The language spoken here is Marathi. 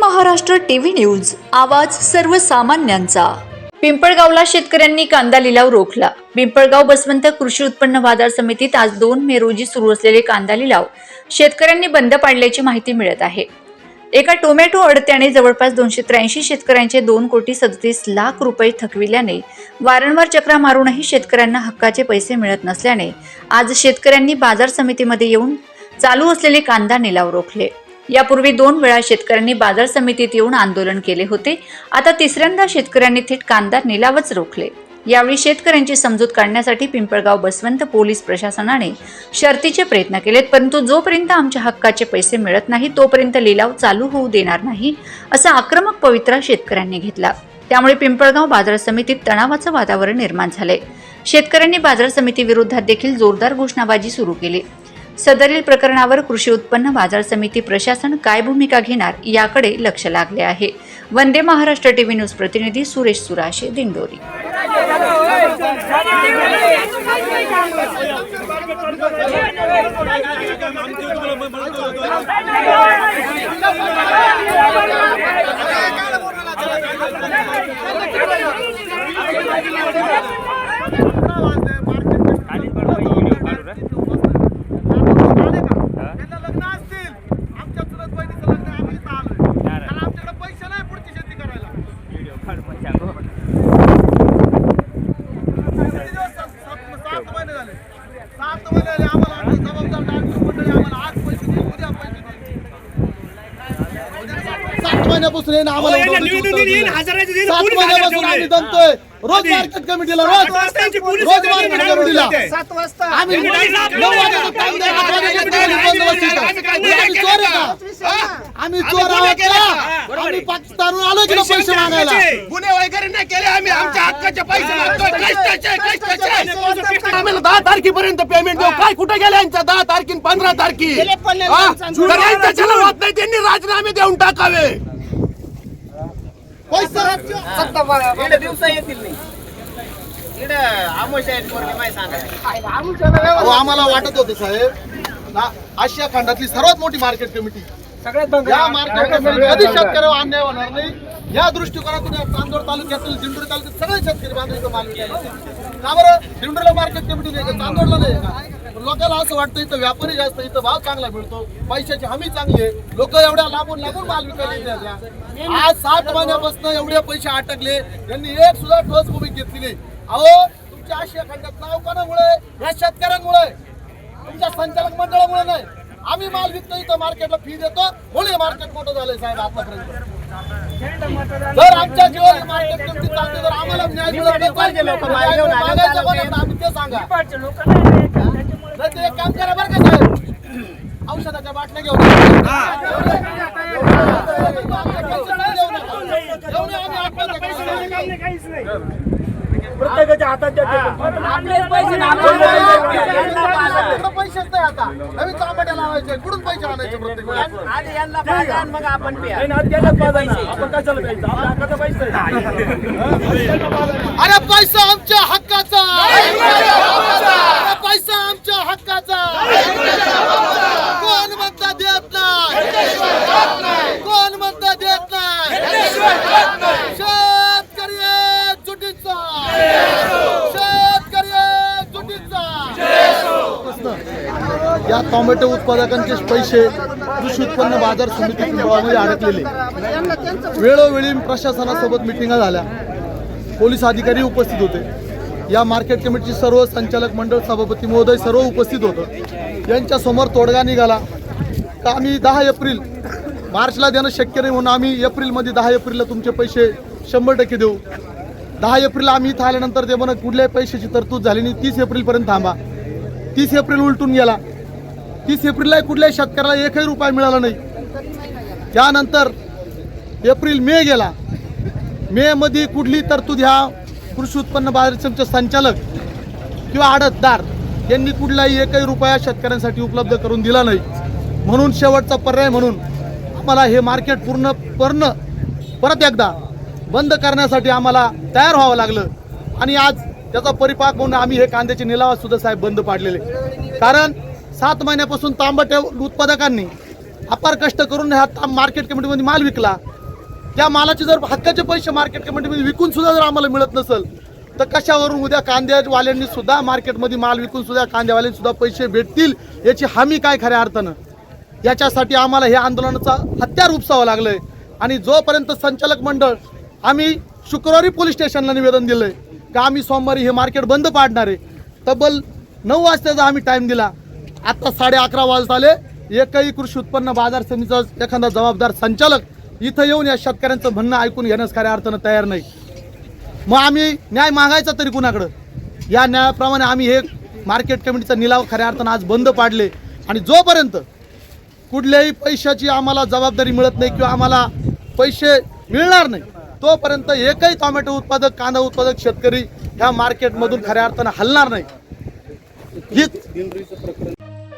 Maharashtra TV news. आवाज सर्वसामान्यांचा. पिंपळगावला शेतकऱ्यांनी कांदा लिलाव रोखला. पिंपळगाव बसवंत कृषी उत्पन्न बाजार समितीत आज दोन मे रोजी सुरू असलेले कांदा लिलाव शेतकऱ्यांनी बंद पाडल्याची माहिती मिळत आहे. एका टोमॅटो अडत्याने जवळपास दोनशे त्र्याऐंशी शेतकऱ्यांचे दोन कोटी सदतीस लाख रुपये थकविल्याने वारंवार चक्रा मारूनही शेतकऱ्यांना हक्काचे पैसे मिळत नसल्याने आज शेतकऱ्यांनी बाजार समितीमध्ये येऊन चालू असलेले कांदा निलाव रोखले. यापूर्वी दोन वेळा शेतकऱ्यांनी बाजार समितीत येऊन आंदोलन केले होते. आता तिसऱ्यांदा शेतकऱ्यांनी थेट कांदा निलावच रोखले. यावेळी शेतकऱ्यांची समजूत काढण्यासाठी पिंपळगाव बसवंत पोलीस प्रशासनाने शर्तीचे प्रयत्न केलेत परंतु जोपर्यंत आमच्या हक्काचे पैसे मिळत नाही तोपर्यंत लिलाव चालू होऊ देणार नाही असा आक्रमक पवित्रा शेतकऱ्यांनी घेतला. त्यामुळे पिंपळगाव बाजार समितीत तणावाचं वातावरण निर्माण झाले शेतकऱ्यांनी बाजार समितीविरोधात देखील जोरदार घोषणाबाजी सुरू केली. सदरील प्रकरणावर कृषी उत्पन्न बाजार समिती प्रशासन काय भूमिका घेणार याकडे लक्ष लागले आहे. वंदे महाराष्ट्र टीव्ही न्यूज प्रतिनिधी सुरेश सुराशे दिंडोरी त्यांना लग्न असतील आमच्या चुलत बहिणीचं लग्न आम्ही इथं आलोय कारण आमच्याकडे पैसे नाही पुढची शेती करायला किती दिवस सात सात महिने झाले सात महिने झाले आम्हाला आमची जबाबदार डान्स मंडळी आम्हाला आज पैसे देईल उद्या पैसे देईल सात महिन्यापासून आम्हाला हो, उडवण्याची उत्तरं दिली. हजाराचे देईन, सात महिन्यापासून हजर आम्ही. दमतोय रोज? मार्केट कमिटीला रोज रोज मार्केट. कमिटीला. सात वाजता. आम्ही यांनी नऊ डायरेक्ट वाजेचा टाइम द्या, आठ वाजेच्या कमिटीला बंदोबस्त इथं. आम्ही चोर आहे का? आम्ही चोर आहोत. का? आम्ही. पाकिस्तानहून आलो की पैसे मागायला. गुन्हे वगैरे नाही केले आम्ही. आमच्या हक्काचे पैसे मागतोय. कष्टाचे कष्टाचे हा. आम्हाला दहा तारखेपर्यंत पेमेंट देऊ. काय कुठे गेले यांच्या दहा तारखे पंधरा तारखे? हा? तर यांच्या चलन होत नाही त्यांनी राजीनामे देऊन टाकावे इकडे दिवसा येतील नाही. इकडे आमोशा आहेत पोरगे माहिती सांगा अहो, आम्हाला वाटत होतं साहेब. आशिया खंडातली सर्वात मोठी मार्केट कमिटी या मार्केट कमिटी कधी शेतकऱ्यावर अन्याय होणार नाही. या दृष्टिकोनातून या चांदोड तालुक्यातील दिंडोरी तालुक्यात सगळे शेतकरी बांधव इथं माल विकायला येतात. का बरं? दिंडोरीला मार्केट कमिटी नाही चांदोडला नाही का? लोकांना असं वाटतं इथं व्यापारी जास्त इथं भाव चांगला मिळतो पैशाची हमी चांगली आहे. लोक एवढ्या लांबून लांबून माल विकायला आज सात महिन्यापासून एवढे पैसे अटकले यांनी एक सुद्धा ठोस भूमिका घेतली नाही. अहो तुमच्या आशिया खंडात नाव कोणामुळे या शेतकऱ्यांमुळे तुमच्या संचालक मंडळामुळे नाही. आम्ही माल विकतो इथं मार्केटला फी देतो. म्हणून हे मार्केट मोठं झालंय साहेब आतापर्यंत. जर आमच्या जीवाची मार्केट कमिटी चालते तर आम्हाला न्याय मिळत नाही. आम्ही ते सांगा. नाही ते एक काम करा बरं का साहेब. औषधाच्या बाटल्या घेऊन आम्ही आत्महत्या करतो. आपल्याकडे पैसेच नाही आता. नवीन तांबट्या लावायचे. कुठून पैसे आणायचे प्रत्येक आधी यांना पाहिजे आणि मग आपण प्या अरे पैसा आमच्या हक्काचा अरे पैसा आमच्या हक्काचा कोण म्हणता देत नाही कोण म्हणता देत नाही शेतकरी एकजुटीचा शेतकरी एकजुटीचा या टोमॅटो उत्पादकांचे पैसे कृषी उत्पन्न बाजार समिती मध्ये अडकलेले. वेळोवेळी प्रशासनासोबत मिटिंगा झाल्या. पोलीस अधिकारी उपस्थित होते. या मार्केट कमिटीचे सर्व संचालक मंडळ सभापती महोदय सर्व उपस्थित होतं. यांच्यासमोर तोडगा निघाला. तर आम्ही दहा एप्रिल मार्चला देणं शक्य नाही म्हणून आम्ही एप्रिलमध्ये दहा एप्रिलला तुमचे पैसे शंभर टक्के देऊ. दहा एप्रिलला आम्ही इथं आल्यानंतर ते म्हणा कुठल्याही पैशाची तरतूद झाली नाही. तीस एप्रिलपर्यंत थांबा. तीस एप्रिल उलटून गेला. तीस एप्रिलला कुठल्याही शेतकऱ्याला एकही रुपया मिळाला नाही. त्यानंतर एप्रिल मे गेला. मेमध्ये कुठली तरतूद ह्या कृषी उत्पन्न बाजार समितीचे संचालक किंवा आडतदार यांनी कुठलाही एकही रुपया शेतकऱ्यांसाठी उपलब्ध करून दिला नाही. म्हणून शेवटचा पर्याय म्हणून आम्हाला हे मार्केट पूर्ण पूर्ण परत एकदा बंद करण्यासाठी आम्हाला तयार व्हावं लागलं. आणि आज त्याचा परिपाक म्हणून आम्ही हे कांद्याचे निलावासुद्धा साहेब बंद पाडलेले. कारण सात महिन्यापासून तांबट उत्पादकांनी. अपार कष्ट करून ह्या तां- मार्केट कमिटीमध्ये माल विकला. त्या मालाचे जर हक्काचे पैसे मार्केट कमिटीमध्ये विकून सुद्धा जर आम्हाला मिळत नसेल तर कशावरून उद्या कांद्यावाल्यांनी सुद्धा मार्केटमध्ये माल विकून सुद्धा कांद्यावाल्यांनी सुद्धा पैसे भेटतील याची हमी काय खऱ्या अर्थानं? याच्यासाठी आम्हाला हे आंदोलनाचा हत्यार उपसावं लागलंय. आणि जोपर्यंत संचालक मंडळ आम्ही शुक्रवारी पोलीस स्टेशनला निवेदन दिलंय का आम्ही सोमवारी हे मार्केट बंद पाडणार आहे तब्बल नऊ वाजताचा आम्ही टाईम दिला. आता साडे अकरा वाजता आले. एकही कृषी उत्पन्न बाजार समितीचा एखादा जबाबदार संचालक इथं येऊन या शेतकऱ्यांचं म्हणणं ऐकून घेण्यास खऱ्या अर्थानं तयार नाही. मग आम्ही न्याय मागायचा तरी कुणाकडं? या न्यायाप्रमाणे आम्ही हे मार्केट कमिटीचा निलाव खऱ्या अर्थानं आज बंद पाडले. आणि जोपर्यंत कुठल्याही पैशाची आम्हाला जबाबदारी मिळत नाही किंवा आम्हाला पैसे मिळणार नाही तोपर्यंत एकही टोमॅटो उत्पादक कांदा उत्पादक शेतकरी ह्या मार्केटमधून खऱ्या अर्थानं हलणार नाही. हीच